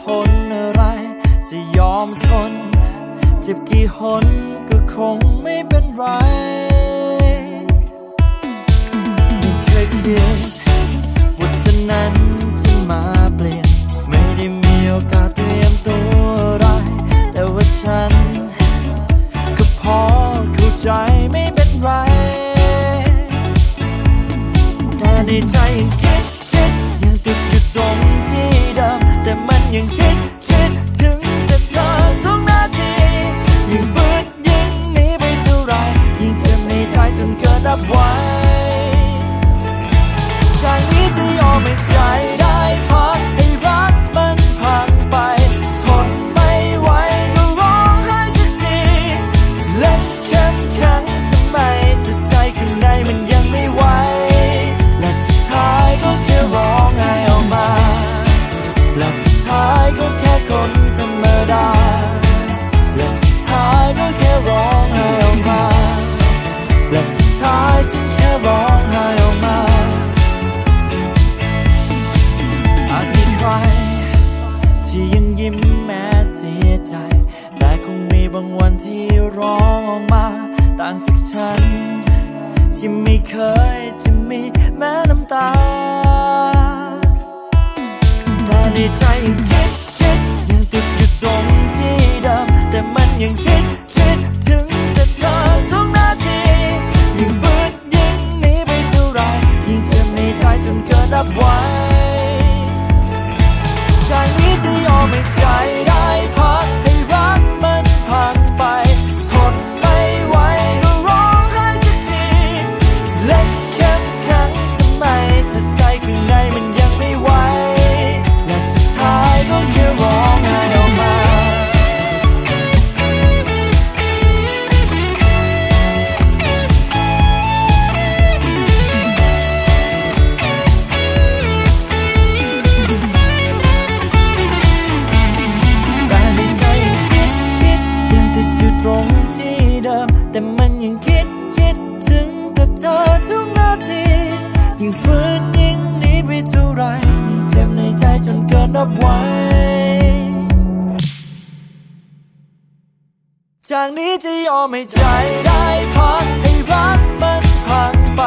ผลอะไร จะยอมทนเจ็บกี่หนก็คงไม่เป็นไร ไม่เคยคิดว่าเธอนั้นจะมาเปลี่ยน ไม่ได้มีโอกาสเตรียมตัวอะไร แต่ว่าฉัน ก็พอเข้าใจไม่เป็นไร แต่ในใจยังคิด ใจได้พักให้รักมันพังไป ทนไม่ไหวก็ร้องไห้สักที เล่นเข้มแข็งทำไมถ้าใจข้างในมันยังไม่ไหว และสุดท้ายก็แค่ร้องไห้ออกมา และสุดท้ายก็แค่คนธรรมดา และสุดท้ายก็แค่ร้องไห้ออกมา และสุดท้ายฉันแค่ร้อง ยังยิ้มแม้เสียใจ แต่คงมีบางวันที่ร้องออกมา ต่างจากฉัน ที่ไม่เคยจะมีแม้น้ำตา แต่ในใจยัง ให้ใจ่ฝืนยิ่งหนีไปเท่าไร เจ็บในใจจนเกินรับไหวจากนี้จะยอมให้ใจได้พักให้รักมันพังไป